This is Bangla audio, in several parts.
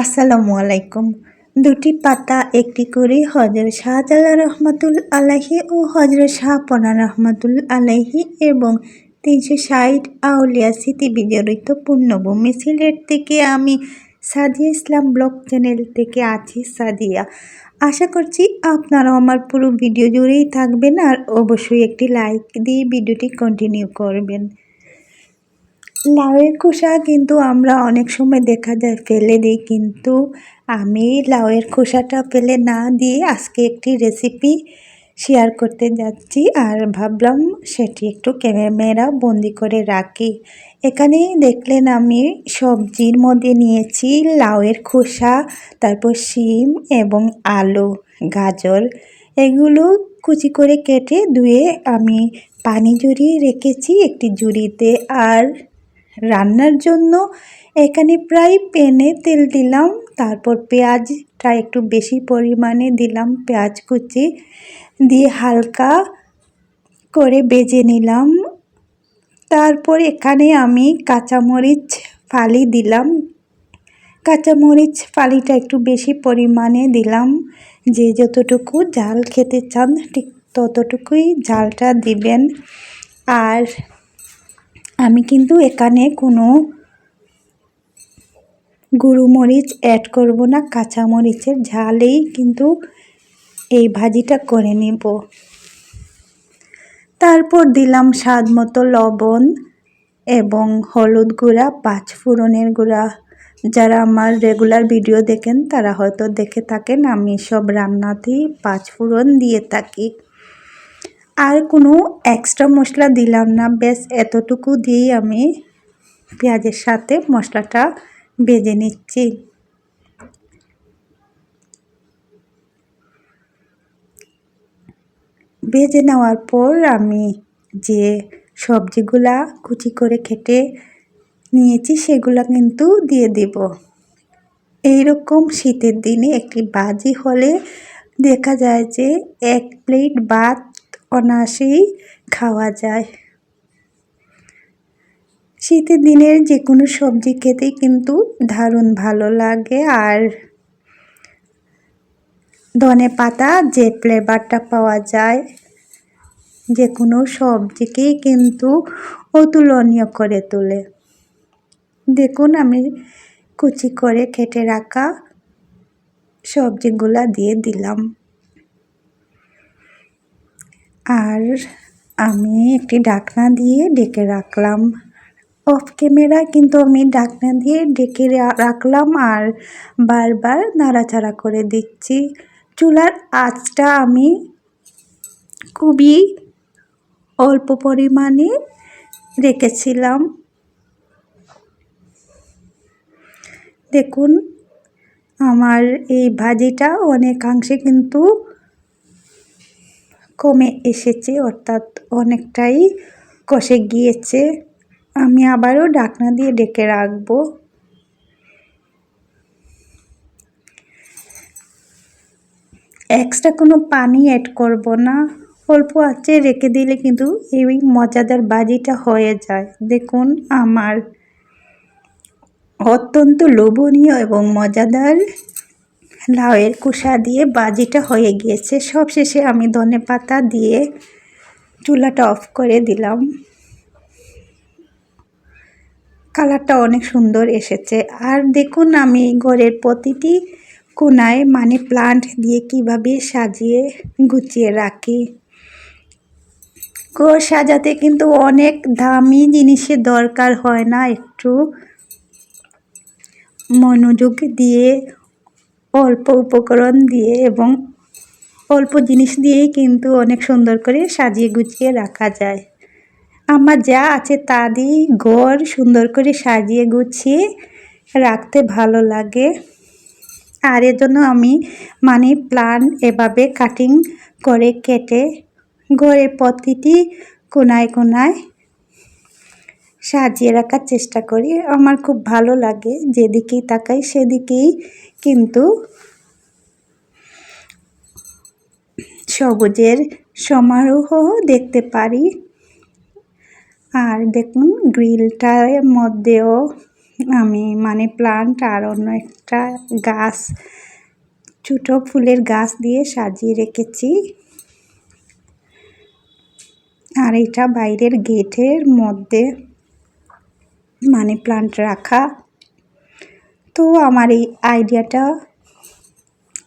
আসসালামু আলাইকুম। দুটি পাতা, একটি করে হজরত শাহজালাল রহমাতুল আলাহি ও হজরত শাহপনা রহমাতুল আলাহি এবং তিনশো ষাট আউলিয়া স্মৃতি বিজড়িত পূর্ণভূমি সিলেট থেকে আমি সাদিয়া ইসলাম ব্লগ চ্যানেল থেকে আছি সাদিয়া। আশা করছি আপনারা আমার পুরো ভিডিও জুড়েই থাকবেন আর অবশ্যই একটি লাইক দিয়ে ভিডিওটি কন্টিনিউ করবেন। লাউয়ের খোসা কিন্তু আমরা অনেক সময় দেখা যায় ফেলে দিই, কিন্তু আমি লাউয়ের খোসাটা ফেলে না দিয়ে আজকে একটি রেসিপি শেয়ার করতে যাচ্ছি আর ভাবলাম সেটি একটু ক্যামেরা বন্দি করে রাখি। এখানে দেখলেন আমি সবজির মধ্যে নিয়েছি লাউয়ের খোসা, তারপর শিম এবং আলু, গাজর। এগুলো কুচি করে কেটে ধুয়ে আমি পানি জড়িয়ে রেখেছি একটি জুড়িতে আর রান্নার জন্য এখানে প্রায় পেনে তেল দিলাম, তারপর পেঁয়াজটা একটু বেশি পরিমাণে দিলাম, পেঁয়াজ কুচি দিয়ে হালকা করে বেজে নিলাম। তারপর এখানে আমি কাঁচামরিচ ফালি দিলাম। কাঁচামরিচ ফালিটা একটু বেশি পরিমাণে দিলাম, যে যতটুকু জাল খেতে চান ঠিক ততটুকুই জালটা দিবেন। আর আমি কিন্তু এখানে কোনো গুঁড়ো মরিচ অ্যাড করব না কাঁচা মরিচের ঝালেই কিন্তু এই ভাজিটা করে নেব। তারপর দিলাম স্বাদ মতো লবণ এবং হলুদ গুঁড়া, পাঁচ ফোড়নের গুঁড়া। যারা আমার রেগুলার ভিডিও দেখেন, তারা হয়তো দেখে থাকেন, আমি সব রান্নাতেই পাঁচ ফোড়ন দিয়ে থাকি। আর কোনো এক্সট্রা মশলা দিলাম না। বেশ এতটুকু দিয়েই আমি পেঁয়াজের সাথে মশলাটা বেজে নিচ্ছি। ভেজে নেওয়ার পর আমি যে সবজিগুলা কুচি করে কেটে নিয়েছি, সেগুলো কিন্তু দিয়ে দেব। এইরকম শীতের দিনে একটি বাজি হলে দেখা যায় যে এক প্লেট ভাত অনায়াসেই খাওয়া যায়। শীতের দিনের যে কোনো সবজি খেতেই কিন্তু দারুণ ভালো লাগে। আর ধনে পাতা যে ফ্লেভারটা পাওয়া যায় যে কোনো সবজিকেই কিন্তু অতুলনীয় করে তোলে। দেখুন আমি কুচি করে কেটে রাখা সবজিগুলা দিয়ে দিলাম। আর আমি একটি ডাকনা দিয়ে ডেকে রাখলাম। অফ ক্যামেরা কিন্তু আমি ডাকনা দিয়ে ডেকে রাখলাম আর বারবার নাড়াচাড়া করে দিচ্ছি চুলার আঁচটা আমি খুবই অল্প পরিমাণে রেখেছিলাম। দেখুন, আমার এই ভাজিটা অনেকাংশে কিন্তু কমে এসেছে, অর্থাৎ অনেকটাই কষে গিয়েছে। আমি আবারও ডাকনা দিয়ে ডেকে রাখব। এক্সট্রা কোনো পানি অ্যাড করব না। অল্প আছে রেখে দিলে কিন্তু এই মজাদার বাজিটা হয়ে যায়। দেখুন, আমার অত্যন্ত লোভনীয় এবং মজাদার লাউয়ের কুষা দিয়ে বাজিটা হয়ে গিয়েছে। সবশেষে আমি ধনে পাতা দিয়ে চুলাটা অফ করে দিলাম। কালারটা অনেক সুন্দর এসেছে। আর দেখুন আমি ঘরের প্রতিটি কোনায় মানি প্লান্ট দিয়ে কীভাবে সাজিয়ে গুছিয়ে রাখি। ঘর সাজাতে কিন্তু অনেক দামি জিনিসের দরকার হয় না। একটু মনোযোগ দিয়ে অল্প উপকরণ দিয়ে এবং অল্প জিনিস দিয়েই কিন্তু অনেক সুন্দর করে সাজিয়ে গুছিয়ে রাখা যায়। আমার যা আছে তা দিয়ে ঘর সুন্দর করে সাজিয়ে গুছিয়ে রাখতে ভালো লাগে। আর এর জন্য আমি মানি প্লান্ট এভাবে কাটিং করে কেটে ঘরের প্রতিটি কোনায় কোনায় সাজিয়ে রাখার চেষ্টা করি। আমার খুব ভালো লাগে, যেদিকেই তাকাই সেদিকেই কিন্তু সবুজের সমারোহ দেখতে পারি। আর দেখুন, গ্রিলটার মধ্যেও আমি মানে প্লান্ট আর অন্য একটা গাছ, ছোটো ফুলের গাছ দিয়ে সাজিয়ে রেখেছি। আর এটা বাইরের গেটের মধ্যে মানি প্লান্ট রাখা। তো আমার এই আইডিয়াটা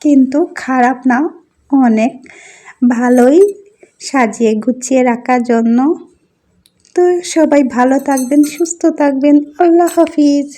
কিন্তু খারাপ না, অনেক ভালোই সাজিয়ে গুছিয়ে রাখার জন্য। তো সবাই ভালো থাকবেন, সুস্থ থাকবেন, আল্লাহ হাফিজ।